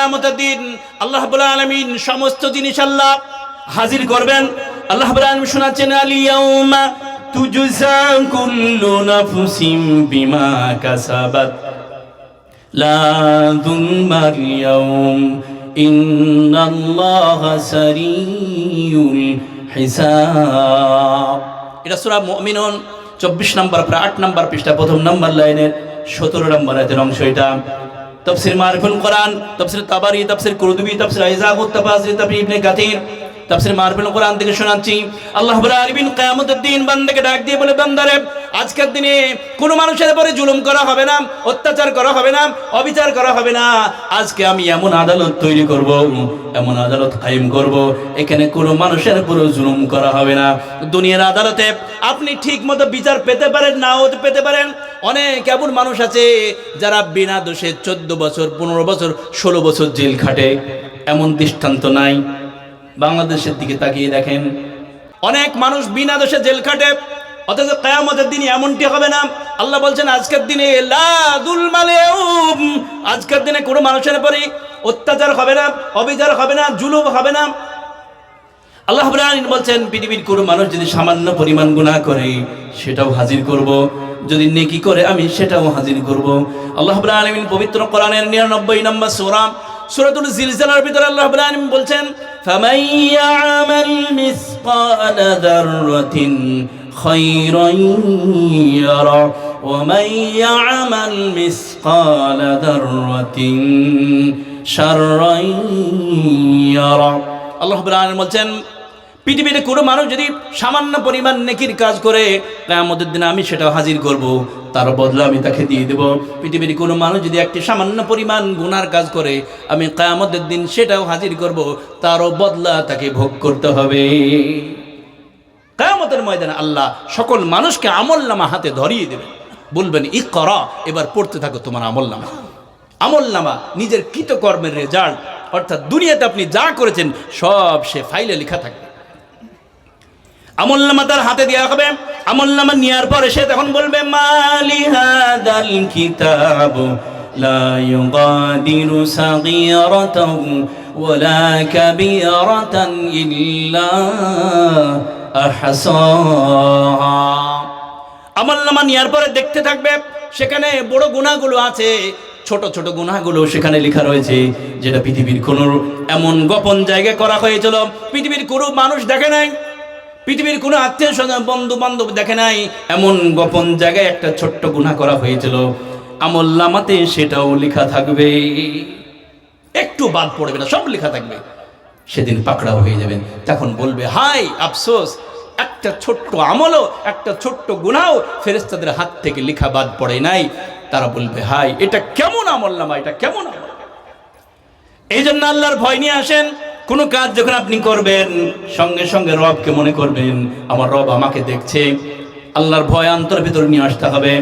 কিয়ামতের দিন আল্লাহ আলামিন সমস্ত জিনিস আল্লাহ হাজির করবেন। আল্লাহ শোনাচ্ছেন আলিয়াউমা এটা সূরা মুমিনুন 24 নম্বর, প্রায় 8 নম্বর পৃষ্ঠা, প্রথম নম্বর লাইনের 17 নম্বর আয়াতের অংশ এটা। তফসির মারিফুল কোরআন, তফসির তাবারি, তফসির কুরদুবি, তফসির ইজাহুত তাফাসির, তাফসির ইবনে কাথির তাফসির মারফুল কোরআন থেকে শোনাচ্ছি। আল্লাহ রাব্বুল আলামিন কিয়ামতের দিন বান্দাকে ডাক দিয়ে বলে, বান্দারে, আজকের দিনে কোনো মানুষের উপরে জুলুম করা হবে না, অত্যাচার করা হবে না, অবিচার করা হবে না। আজকে আমি এমন আদালত তৈরি করব, এমন আদালত কায়েম করব, এখানে কোনো মানুষের উপরে জুলুম করা হবে না। দুনিয়ার আদালতে আপনি ঠিক মতো বিচার পেতে পারেন নাও পেতে পারেন অনেক এমন মানুষ আছে যারা বিনা দোষে চোদ্দ বছর, পনেরো বছর, ষোলো বছর জেল খাটে। এমন দৃষ্টান্ত নাই। বাংলাদেশের দিকে তাকিয়ে দেখেন। অনেক মানুষ বিনা দোষে জেল খাটে, অথচ কেয়ামতের দিন এমনটি হবে না। আল্লাহ বলছেন, আজকের দিনে আজকের দিনে কোনো মানুষের পরে অত্যাচার হবে না, অবিচার হবে না, জুলুম হবে না। আল্লাহ রাব্বুল আলামিন বলছেন পৃথিবীর কোনো মানুষ যদি সামান্য পরিমাণ গুনাহ করে সেটাও হাজির করব যদি নেকি করে আমি সেটাও হাজির করব আল্লাহ রাব্বুল আলামিন পবিত্র কোরআনের 99 নম্বর সূরা সূরাতুল জিলজালার ভিতরে আল্লাহ রাব্বুল আলামিন বলছেন ফামান ইয়ামাল মিসকাল যাররাতিন খায়রান ইয়ারা ومن يعمل مثقال ذرة شرا يرى আল্লাহ রাব্বুল আলামিন বলছেন পৃথিবীতে কোনো মানুষ যদি সামান্য পরিমাণ নেকির কাজ করে, কেয়ামতের দিনে আমি সেটাও হাজির করব, তার বদলা আমি তাকে দিয়ে দেব। পৃথিবীর কোনো মানুষ যদি একটি সামান্য পরিমাণ গুনার কাজ করে, আমি কেয়ামতের দিন সেটাও হাজির করব, তারও বদলা তাকে ভোগ করতে হবে। কেয়ামতের ময়দানে আল্লাহ সকল মানুষকে আমল নামা হাতে ধরিয়ে দেবে বলবেন ই করা এবার পড়তে থাকো তোমার আমল নামা আমল নামা নিজের কৃতকর্মের রেজাল্ট অর্থাৎ দুনিয়াতে আপনি যা করেছেন, সব সে ফাইলে লেখা থাকবে। আমল নামা তার হাতে দেওয়া হবে। আমল নামা নেওয়ার পরে সে তখন বলবে মালিহাদাল কিতাব লা ইউগাদিরু সাগীরাতান ওয়ালা কাবীরাতান ইল্লা আহসাহা আমল্লামা নেওয়ার পরে দেখতে থাকবে, সেখানে বড় গুণাগুলো আছে। ছোট ছোট গুণাগুলো সেখানে লেখা রয়েছে, যেটা পৃথিবীর কোনো এমন গোপন জায়গায় করা হয়েছিল। পৃথিবীর কোনো মানুষ দেখে নাই। পৃথিবীর কোনো আত্মীয় স্বজন বন্ধু বান্ধব দেখে নাই, এমন গোপন জায়গায় একটা ছোট্ট গুণা করা হয়েছিল। আমল নামাতে সেটাও লেখা থাকবে। একটু বাদ পড়বে না, সব লেখা থাকবে। সেদিন পাকড়াও হয়ে যাবেন তখন বলবে, হাই, আফসোস, একটা ছোট্ট আমলও, একটা ছোট্ট গুনাও ফেরেস্তাদের হাত থেকে লেখা বাদ পড়ে নাই। তারা বলবে, হাই, এটা কেমন আমল নামা, এটা কেমন আমল এই জন্য আল্লাহর ভয় নিয়ে আসেন। কোনো কাজ যখন আপনি করবেন, সঙ্গে সঙ্গে রবকে মনে করবেন, আমার রব আমাকে দেখছে। আল্লাহর ভয় অন্তর ভিতর নিয়ে আসতে হবে।